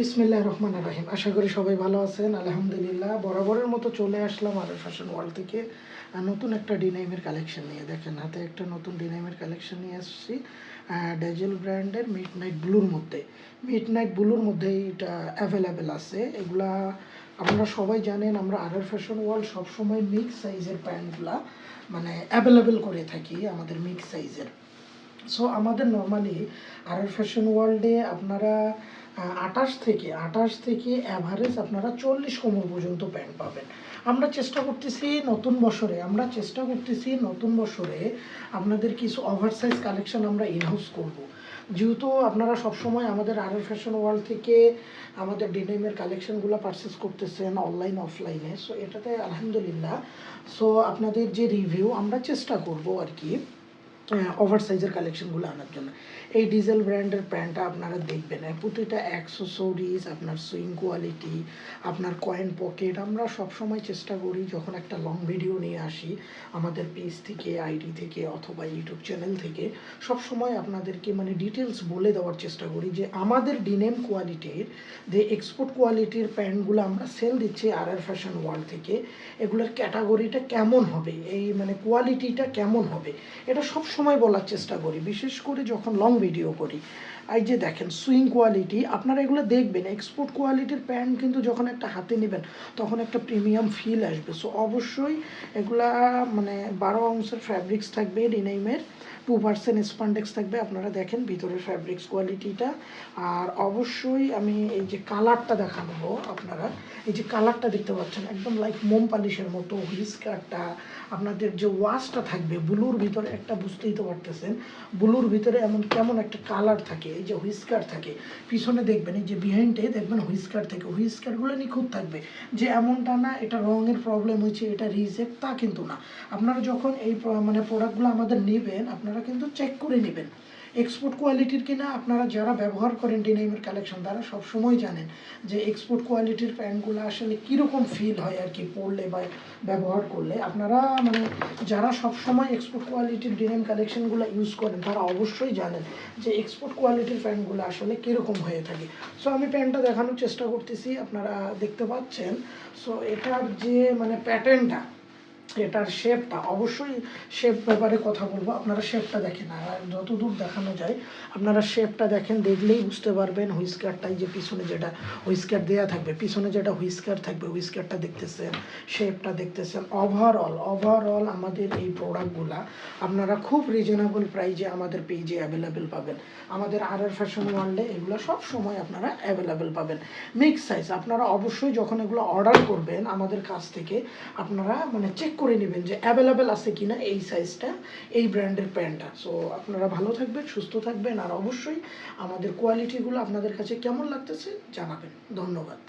বিসমিল্লাহ রহমান রাহিম। আশা করি সবাই ভালো আছেন, আলহামদুলিল্লাহ। বরাবরের মতো চলে আসলাম আর ফ্যাশন ওয়ার্ল্ড থেকে। নতুন একটা ডিনাইমের কালেকশন নিয়ে। দেখেন, হাতে একটা নতুন ডিনাইমের কালেকশন নিয়ে আসছি ডেজেল ব্র্যান্ডের মিড নাইট ব্লুর মধ্যে। মিড নাইট ব্লুর মধ্যে এটা অ্যাভেলেবেল আছে। এগুলা আপনারা সবাই জানেন, আমরা আদার ফ্যাশন ওয়ার্ল্ড সবসময় মিক্স সাইজের প্যান্টগুলা মানে অ্যাভেলেবেল করে থাকি আমাদের মিক্স সাইজের সো আমাদের নর্মালি আর ফ্যাশন ওয়ার্ল্ডে আপনারা আঠাশ থেকে আঠাশ থেকে অ্যাভারেজ আপনারা চল্লিশ কোমর পর্যন্ত প্যান্ট পাবেন। আমরা চেষ্টা করতেছি নতুন বছরে, আমরা চেষ্টা করতেছি নতুন বছরে আপনাদের কিছু ওভার সাইজ কালেকশন আমরা ইনহাউস করব। যেহেতু আপনারা সবসময় আমাদের আর ফ্যাশন ওয়ার্ল্ড থেকে আমাদের ডিনাইমের কালেকশনগুলো পারচেস করতেছেন অনলাইন অফলাইনে সো এটাতে আলহামদুলিল্লাহ। সো আপনাদের যে রিভিউ আমরা চেষ্টা করব আর কি। ওভার সাইজের কালেকশনগুলো আনার জন্য। এই ডিজেল ব্র্যান্ডের প্যান্টটা আপনারা দেখবেন প্রতিটা অ্যাক্সেসরিজ আপনার সুইং কোয়ালিটি আপনার কয়েন পকেট আমরা সবসময় চেষ্টা করি যখন একটা লং ভিডিও নিয়ে আসি, আমাদের পেজ থেকে আইডি থেকে অথবা ইউটিউব চ্যানেল থেকে, সবসময় আপনাদেরকে মানে ডিটেলস বলে দেওয়ার চেষ্টা করি যে আমাদের ডিনেম কোয়ালিটির যে এক্সপোর্ট কোয়ালিটির প্যান্টগুলো আমরা সেল দিচ্ছি আর আর ফ্যাশন ওয়ার্ল্ড থেকে, এগুলোর ক্যাটাগরিটা কেমন হবে? এই মানে কোয়ালিটিটা কেমন হবে? এটা সব সময় বলার চেষ্টা করি, বিশেষ করে যখন লং ভিডিও করি। এই যে দেখেন সুইং কোয়ালিটি আপনারা এগুলো দেখবেন এক্সপোর্ট কোয়ালিটির প্যান্ট কিন্তু যখন একটা হাতে নেবেন, তখন একটা প্রিমিয়াম ফিল আসবে। সো অবশ্যই এগুলা মানে বারো অংশের ফ্যাব্রিক্স থাকবে ডিনাইমের টু পার্সেন্ট স্পান্ডেক্স থাকবে, আপনারা দেখেন ভিতরের ফ্যাব্রিক্স কোয়ালিটিটা আর অবশ্যই আমি এই যে কালারটা দেখাবো আপনারা, এই যে কালারটা দেখতে পাচ্ছেন, একদম লাইক মোম পালিশের মতো হুইস্কারটা আপনাদের যে ওয়াশটা থাকবে ব্লুর ভিতরে একটা তো পারতেছেন। ব্লুর ভিতরে এমন কেমন একটা কালার থাকে, এই যে হুইস্কার থাকে, পিছনে দেখবেন, এই যে বিহাইন্ডে দেখবেন হুইস্কার থাকে। হুইস্কারগুলো নিখুঁত থাকবে। যে এমনটা না, এটা রঙের প্রবলেম হয়েছে, এটা রিজেক্ট তা কিন্তু না। আপনারা যখন এই মানে প্রোডাক্টগুলো আমাদের নেবেন, আপনারা কিন্তু চেক করে নেবেন। এক্সপোর্ট কোয়ালিটির কিনা, আপনারা যারা ব্যবহার করেন ডিনাইমের কালেকশন তারা সবসময় জানেন যে এক্সপোর্ট কোয়ালিটির প্যান্টগুলো আসলে কীরকম ফিল হয় আর কি পরলে বা ব্যবহার করলে। আপনারা মানে যারা সবসময় এক্সপোর্ট কোয়ালিটির ডিনাইম কালেকশনগুলো ইউজ করেন, তারা অবশ্যই জানেন যে এক্সপোর্ট কোয়ালিটির প্যান্টগুলো আসলে কীরকম হয়ে থাকে। সো আমি প্যান্টটা দেখানোর চেষ্টা করতেছি, আপনারা দেখতে পাচ্ছেন। সো এটার যে মানে প্যাটার্নটা এটার শেপটা অবশ্যই শেপ ব্যাপারে কথা বলব। আপনারা শেপটা দেখেন, আর যতদূর দেখানো যায়, আপনারা শেপটা দেখেন, দেখলেই বুঝতে পারবেন হুইস্কারটাই যে পিছনে যেটা হুইস্কার দেওয়া থাকবে। পিছনে যেটা হুইস্কার থাকবে হুইস্কারটা দেখতেছেন শেপটা দেখতেছেন। ওভারঅল ওভারঅল আমাদের এই প্রোডাক্টগুলা আপনারা খুব রিজনেবল প্রাইজে আমাদের পেজে অ্যাভেলেবেল পাবেন। আমাদের আর আর ফ্যাশন ওয়ার্ল্ডে এগুলো সব সময় আপনারা অ্যাভেলেবেল পাবেন। মিক্স সাইজ আপনারা অবশ্যই যখন এগুলো অর্ডার করবেন আমাদের কাছ থেকে, আপনারা মানে চেক করে নেবেন যে অ্যাভেলেবেল আছে কি না এই সাইজটা এই ব্র্যান্ডের প্যান্টটা। সো আপনারা ভালো থাকবেন, সুস্থ থাকবেন, আর অবশ্যই আমাদের কোয়ালিটিগুলো আপনাদের কাছে কেমন লাগতেছে জানাবেন। ধন্যবাদ।